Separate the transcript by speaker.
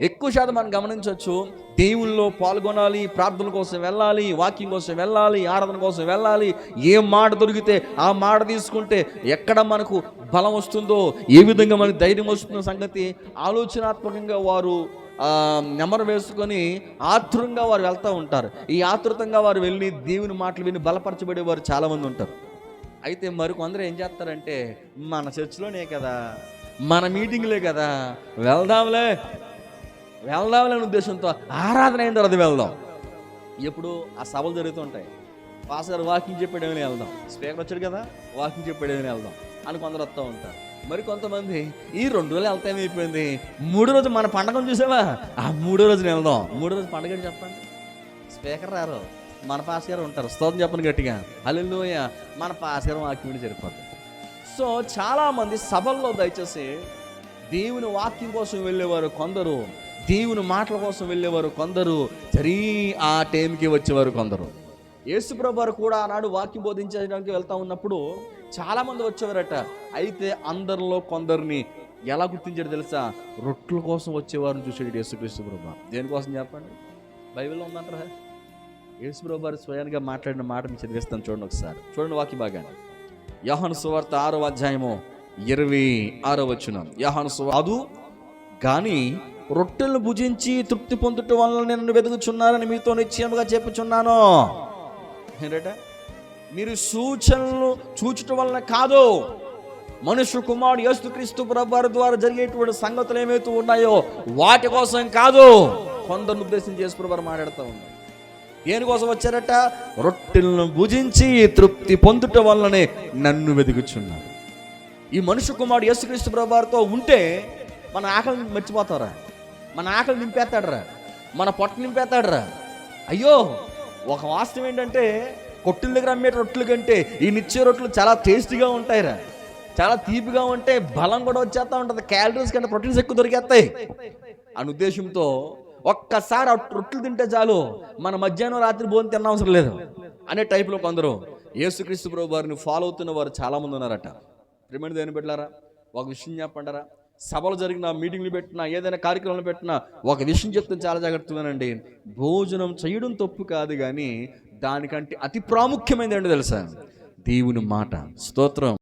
Speaker 1: ఎక్కువ శాతం మనం గమనించవచ్చు దేవుల్లో పాల్గొనాలి ప్రార్థన కోసం వెళ్ళాలి వాకింగ్ కోసం వెళ్ళాలి ఆరాధన కోసం వెళ్ళాలి ఏ మాట దొరికితే ఆ మాట తీసుకుంటే ఎక్కడ మనకు బలం వస్తుందో ఏ విధంగా మనకు ధైర్యం వస్తుందో సంగతి ఆలోచనాత్మకంగా వారు నెమరు వేసుకొని ఆతృంగా వారు వెళ్తూ ఉంటారు. ఈ ఆతృతంగా వారు వెళ్ళి దేవుని మాటలు విని బలపరచబడేవారు చాలామంది ఉంటారు. అయితే మరికొందరు ఏం చేస్తారంటే మన చర్చిలోనే కదా మన మీటింగ్లే కదా వెళ్దాంలే. వెళ్దాంలే ఉద్దేశంతో ఆరాధన అయిన తర్వాత వెళ్దాం. ఎప్పుడు ఆ సభలు జరుగుతుంటాయి పాస్ వాకింగ్ చెప్పేయడమని వెళ్దాం. స్పీకర్ వచ్చాడు కదా వాకింగ్ చెప్పేయడమని వెళ్దాం అని కొందరు వస్తూ ఉంటారు. మరి కొంతమంది ఈ రెండు రోజులు వెళ్తే అయిపోయింది మూడో రోజు మన పండగను చూసావా? ఆ మూడో రోజున వెళ్దాం. మూడో రోజు పండగ అని చెప్పండి? స్పీకర్ రారు మన పాస్ గారు ఉంటారు. స్తోత్రం చెప్పండి గట్టిగా. అల్లెలుయ మన పాస్ గారు వాక్యం సరిపోతుంది సో చాలామంది సభల్లో దయచేసి దేవుని వాక్యం కోసం వెళ్ళేవారు కొందరు దేవుని మాటల కోసం వెళ్ళేవారు కొందరు సరీ ఆ టైంకి వచ్చేవారు కొందరు. యేసుప్రభు కూడా ఆనాడు వాక్యం బోధించడానికి వెళ్తా ఉన్నప్పుడు చాలామంది వచ్చేవారట. అయితే అందరిలో కొందరిని ఎలా గుర్తించాడు తెలుసా? రొట్టెల కోసం వచ్చేవారిని చూసాడు యేసుక్రీస్తు ప్రభు దేనికోసం చెప్పండి? బైబిల్లో ఉందంటారా? యేసుప్రభు వారు స్వయంగా మాట్లాడిన మాట మీకు చదివిస్తాను చూడండి ఒకసారి. చూడండి వాక్య భాగాన్ని. యోహన్ సువార్త ఆరో అధ్యాయము ఇరవై ఆరో వచ్చిన యహాను సువాదు కానీ రొట్టెలను భుజించి తృప్తి పొందుట వలన నేను వెతుకుచున్నారని మీతో నిశ్చయముగా చెప్పుచున్నాను. ఏంటంటే మీరు సూచనలు చూచటం వలన కాదు మనుషు కుమారుడు యేసుక్రీస్తు ప్రభు ద్వారా జరిగేటువంటి సంగతులు ఏమైతే ఉన్నాయో వాటి కోసం కాదు. కొందరిని ఉద్దేశం యేసు ప్రభు మాట్లాడుతూ ఉన్నారు. దేనికోసం వచ్చారట? రొట్టెలను భుజించి తృప్తి పొందుట వల్లనే నన్ను వెతుకుచున్నారు ఈ మనుషు కుమారుడు యేసుక్రీస్తు ప్రభువారితో ఉంటే మన ఆకలిని మర్చిపోతారా? మన ఆకలి నింపేస్తాడరా? మన పొట్ట నింపేస్తాడరా? అయ్యో ఒక వాస్తవం ఏంటంటే కొట్టుల దగ్గర అమ్మే రొట్టెల కంటే ఈ నిచ్చే రొట్టెలు చాలా టేస్టీగా ఉంటాయిరా. చాలా తీపిగా ఉంటే బలం కూడా వచ్చేస్తా ఉంటుంది. క్యాలరీస్ కంటే ప్రోటీన్స్ ఎక్కువ దొరికేస్తాయి. అని ఉద్దేశంతో ఒక్కసారి ఆ రొట్టెలు తింటే చాలు మన మధ్యాహ్నం రాత్రి భోజనం తిన్న అవసరం లేదు. అనే టైప్లో కొందరు యేసుక్రీస్తు ప్రభు వారిని ఫాలో అవుతున్న వారు చాలామంది ఉన్నారట. ప్రేమని దేని పెట్టారా ఒక విషయం చెప్పంటారా సభలు జరిగిన మీటింగ్లు పెట్టినా ఏదైనా కార్యక్రమాలు పెట్టినా ఒక విషయం చెప్తే చాలా జాగ్రత్తగానండి. భోజనం చేయడం తప్పు కాదు కానీ దానికంటే అతి ప్రాముఖ్యమైనది ఏంటో తెలుసా? దేవుని మాట. స్తోత్రం.